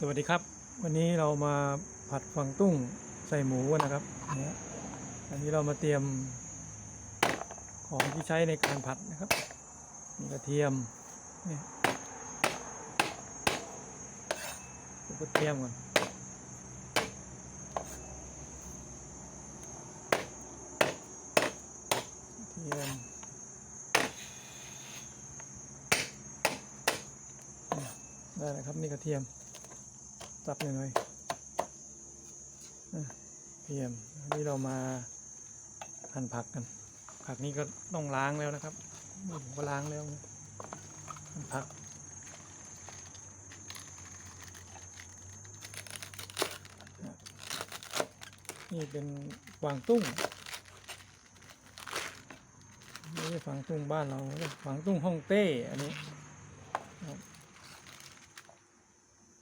สวัสดีครับ วันนี้เรามาผัดฟังตุ้งใส่หมูกันนะครับเนี่ยอันนี้เรามาเตรียมของที่ใช้ในการผัดนะครับมีกระเทียมเนี่ยกระเทียมก่อนกระเทียมได้แล้วครับนี่กระเทียม สับหน่อยๆอะเทียมอันนี้เรามาหั่นผักกัน ผักนี้ก็ต้องล้างแล้วนะครับผมก็ล้างแล้วหั่นผัก นี่เป็นกวางตุ้งไม่ใช่ฟางตุ้งบ้านเราฟางตุ้งฮ่องเต้ อันนี้